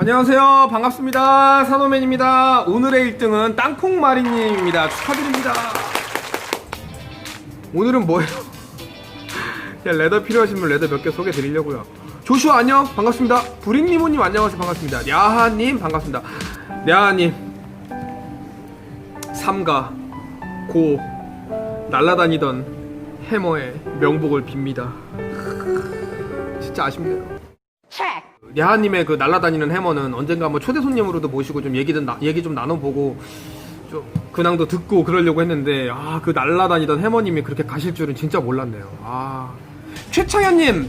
안녕하세요. 반갑습니다. 산호맨입니다. 오늘의 1등은 땅콩마리님입니다. 축하드립니다. 오늘은 뭐예요? 그냥 레더 필요하신 분 레더 몇 개 소개해 드리려고요. 조슈아 안녕 반갑습니다. 브릭니모님 안녕하세요 반갑습니다. 야하님 반갑습니다. 야하님 삼가 고 날라다니던 해머의 명복을 빕니다. 진짜 아쉽네요. 야하님의 그 날라다니는 해머는 언젠가 한번 초대 손님으로도 모시고 좀 얘기 좀 나- 얘기 좀 나눠보고 좀 근황도 듣고 그러려고 했는데 아 그 날라다니던 해머님이 그렇게 가실 줄은 진짜 몰랐네요. 아 최창현님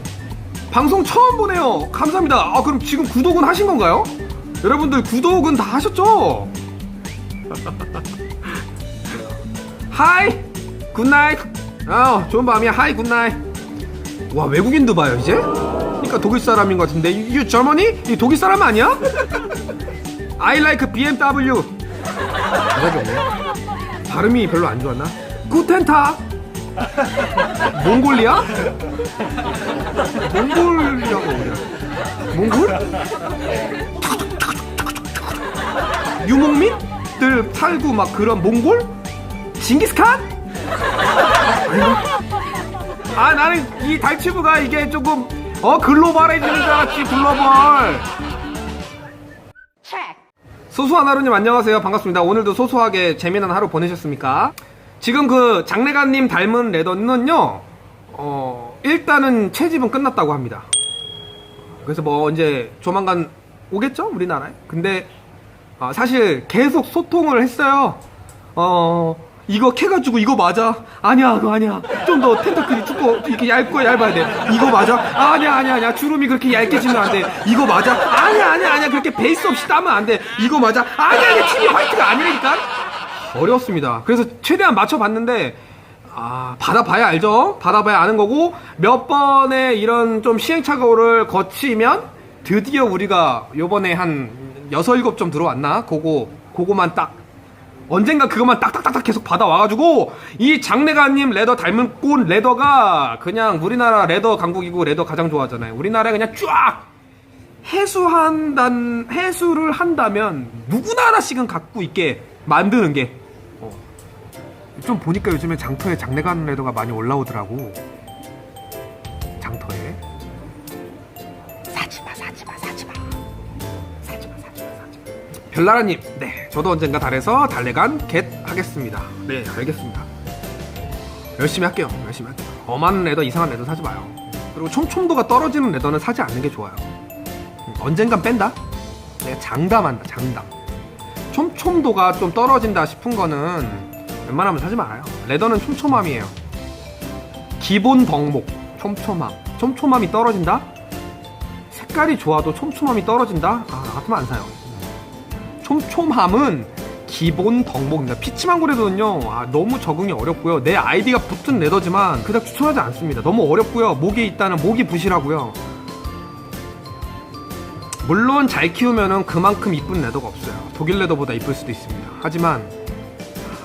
방송 처음 보네요. 감사합니다. 아 그럼 지금 구독은 하신 건가요? 여러분들 구독은 다 하셨죠? 하이 굿나잇. 아 좋은 밤이야. 하이 굿나잇. 와 외국인도 봐요 이제? 그러니까 독일 사람인 것 같은데 이 젊은이? 이 독일 사람 아니야? I like BMW 대답이 없네 발음이 별로 안 좋았나? 구텐타 몽골리아? 몽골이라고 그래 몽골? 유목민들 살고 막 그런 몽골? 징기스칸? 아닌가? 아 나는 이 달치부가 이게 조금 어 글로벌해지는 줄 알았지 글로벌. 소소한 하루님 안녕하세요. 반갑습니다. 오늘도 소소하게 재미난 하루 보내셨습니까? 지금 그 장래가님 닮은 레더는요 어 일단은 채집은 끝났다고 합니다. 그래서 뭐 이제 조만간 오겠죠? 우리나라에? 근데 아, 사실 계속 소통을 했어요. 어 이거 캐가지고 이거 맞아? 아니야 그거 아니야. 좀 더 텐터클이 두꺼 이렇게 얇고 얇아야 돼. 이거 맞아? 아니야 아니야 아니야. 주름이 그렇게 얇게 지면 안 돼. 이거 맞아? 아니야 아니야 아니야. 그렇게 베이스 없이 따면 안 돼. 이거 맞아? 아니야 이게 TV 화이트가 아니라니까? 어려웠습니다. 그래서 최대한 맞춰봤는데 아 받아봐야 알죠? 받아봐야 아는 거고 몇 번의 이런 좀 시행착오를 거치면 드디어 우리가 요번에 한 여섯 일곱 점 들어왔나? 그거 그거만 딱 언젠가 그것만 딱딱딱딱 계속 받아와가지고 이 장래가님 레더 닮은 꼴 레더가 그냥 우리나라 레더 강국이고 레더 가장 좋아하잖아요. 우리나라에 그냥 쫙 해수한단 해수를 한다면 누구나 하나씩은 갖고 있게 만드는 게. 어. 좀 보니까 요즘에 장터에 장래가는 레더가 많이 올라오더라고. 장터에. 사지마 사지마 사지마. 사지마 사지마 사지마. 별나라님, 네, 저도 언젠가 달에서 달래간 겟 하겠습니다. 네, 알겠습니다. 열심히 할게요. 열심히 할게요. 엄한 레더, 이상한 레더 사지 마요. 그리고 촘촘도가 떨어지는 레더는 사지 않는 게 좋아요. 음, 언젠간 뺀다? 내가 장담한다, 장담. 촘촘도가 좀 떨어진다 싶은 거는 웬만하면 사지 말아요. 레더는 촘촘함이에요. 기본 덕목, 촘촘함. 촘촘함이 떨어진다? 색깔이 좋아도 촘촘함이 떨어진다? 아, 나 같으면 안 사요. 촘촘함은 기본 덕목입니다. 피치망고레도는요, 아, 너무 적응이 어렵고요. 내 아이디가 붙은 레더지만 그닥 추천하지 않습니다. 너무 어렵고요. 목이 있다는 목이 부실하고요. 물론 잘 키우면은 그만큼 이쁜 레더가 없어요. 독일 레더보다 이쁠 수도 있습니다. 하지만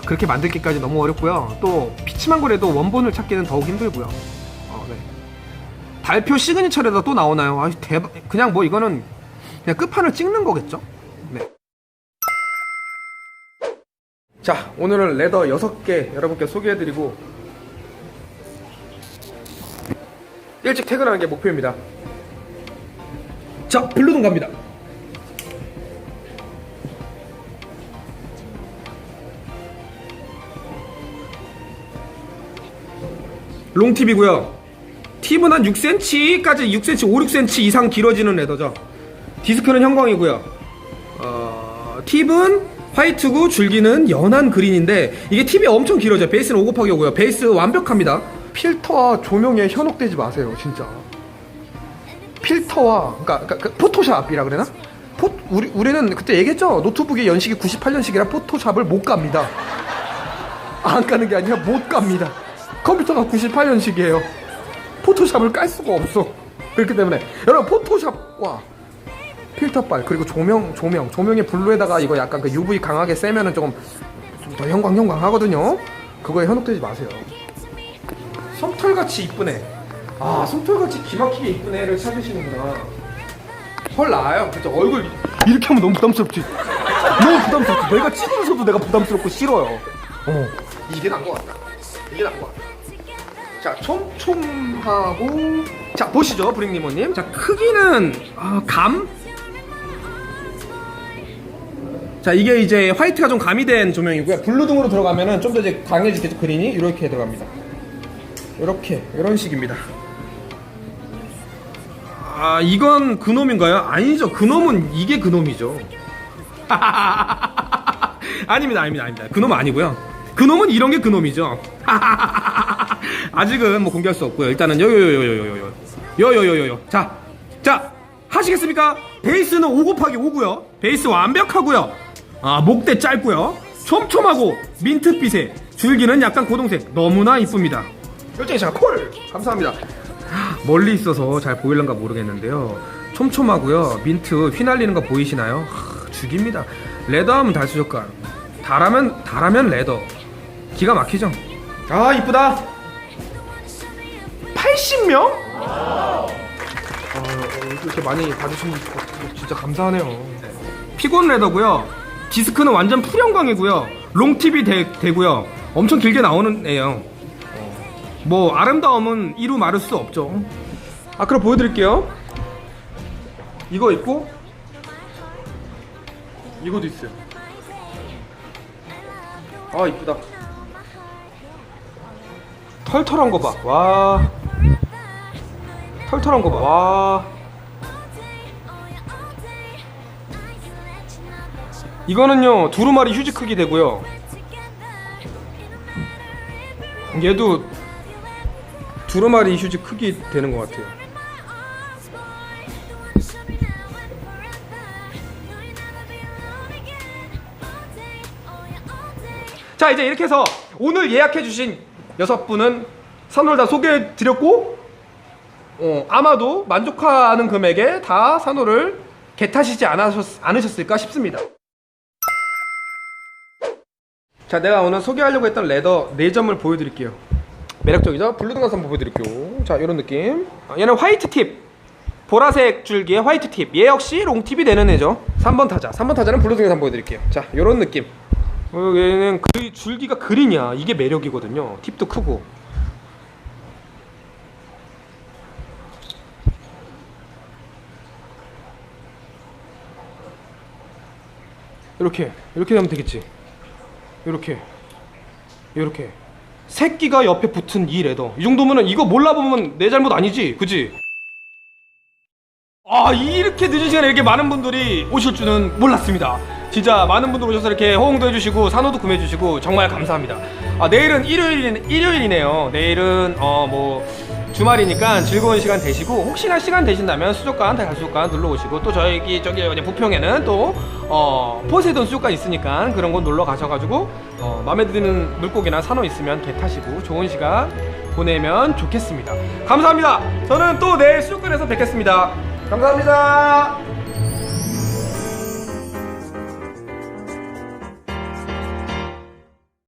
그렇게 만들기까지 너무 어렵고요. 또 피치망고레도 원본을 찾기는 더욱 힘들고요. 어, 네. 달표 시그니처 레더 또 나오나요? 아, 대박. 그냥 뭐 이거는 그냥 끝판을 찍는 거겠죠? 네. 자, 오늘은 레더 6개 여러분께 소개해드리고 일찍 퇴근하는 게 목표입니다. 자, 블루동 갑니다. 롱팁이고요. 팁은 한 6cm까지 6cm, 5, 6cm 이상 길어지는 레더죠. 디스크는 형광이고요. 어, 팁은 화이트고 줄기는 연한 그린인데 이게 팁이 엄청 길어져요. 베이스는 5 곱하기 5고요. 베이스 완벽합니다. 필터와 조명에 현혹되지 마세요. 진짜. 필터와 그러니까, 그러니까 그 포토샵이라 그러나? 포, 우리 우리는 그때 얘기했죠. 노트북의 연식이 98년식이라 포토샵을 못 갑니다. 안 까는 게 아니라 못 갑니다. 컴퓨터가 98년식이에요. 포토샵을 깔 수가 없어. 그렇기 때문에 여러분 포토샵과 필터빨 그리고 조명 조명 조명의 블루에다가 이거 약간 그 UV 강하게 세면은 조금 좀 더 형광 형광 하거든요. 그거에 현혹되지 마세요. 솜털같이 이쁘네. 아 솜털같이 기막히게 이쁜 애를 찾으시는구나. 헐 나아요. 진짜 얼굴 이렇게 하면 너무 부담스럽지. 너무 부담스럽지. 내가 찍으면서도 내가 부담스럽고 싫어요. 어. 이게 나은 것 같다. 이게 나은 것 같다. 자, 촘촘하고. 자, 보시죠, 브링니모님. 자, 크기는, 아, 감? 자, 이게 이제 화이트가 좀 가미된 조명이고요. 블루 등으로 들어가면은 좀 더 이제 강해지겠죠, 그린이. 이렇게 들어갑니다. 이렇게, 이런 식입니다. 아, 이건 그놈인가요? 아니죠. 그놈은 이게 그놈이죠. 아닙니다, 아닙니다, 아닙니다. 그놈은 아니고요. 그놈은 이런 게 그놈이죠. 아직은 뭐 공개할 수 없고요. 일단은 요요요요요요 요 요요요요. 자, 자 하시겠습니까? 베이스는 5 곱하기 5고요. 베이스 완벽하고요. 아 목대 짧고요. 촘촘하고 민트빛에 줄기는 약간 고동색. 너무나 이쁩니다. 열정이 자 콜. 감사합니다. 멀리 있어서 잘 보일런가 모르겠는데요. 촘촘하고요. 민트 휘날리는 거 보이시나요? 하, 죽입니다. 레더하면 달수족관. 달하면 달하면 레더. 기가 막히죠? 아 이쁘다. 80명? 아, 이렇게 많이 봐주신 분 진짜 감사하네요. 피곤 레더고요. 디스크는 완전 풀형광이고요. 롱팁이 되, 되고요. 엄청 길게 나오는 애요. 뭐 아름다움은 이루 말할 수 없죠. 아 그럼 보여드릴게요. 이거 있고 이것도 있어요. 아 이쁘다. 털털한 거 봐. 와. 털털한 거 봐. 와. 이거는요 두루마리 휴지 크기 되고요. 얘도 두루마리 휴지 크기 되는 것 같아요. 자 이제 이렇게 해서 오늘 예약해 주신 여섯 분은 산호를 다 소개해 드렸고 어, 아마도 만족하는 금액에 다 산호를 개 타시지 않으셨, 않으셨을까 싶습니다. 자 내가 오늘 소개하려고 했던 레더 4점을 보여드릴게요. 매력적이죠? 블루등가스 한번 보여드릴게요. 자 이런 느낌. 아, 얘는 화이트 팁. 보라색 줄기의 화이트 팁. 얘 역시 롱팁이 되는 애죠. 3번 타자. 3번 타자는 블루등가스 한번 보여드릴게요. 자 이런 느낌. 어, 얘는 그 줄기가 그린이야. 이게 매력이거든요. 팁도 크고. 이렇게 이렇게 되면 되겠지. 이렇게 이렇게 새끼가 옆에 붙은 이 레더 이 정도면은 이거 몰라보면 내 잘못 아니지, 그지? 아 이렇게 늦은 시간에 이렇게 많은 분들이 오실 줄은 몰랐습니다. 진짜 많은 분들 오셔서 이렇게 호응도 해주시고 산호도 구매해주시고 정말 감사합니다. 아 내일은 일요일 일요일이네요. 내일은 어뭐 주말이니까 즐거운 시간 되시고 혹시나 시간 되신다면 수족관 대가수족관 놀러 오시고 또 저기 저기 부평에는 또 어 포세돈 수족관 있으니까 그런 곳 놀러 가셔가지고 어 마음에 드는 물고기나 산호 있으면 개 타시고 좋은 시간 보내면 좋겠습니다. 감사합니다. 저는 또 내일 수족관에서 뵙겠습니다. 감사합니다.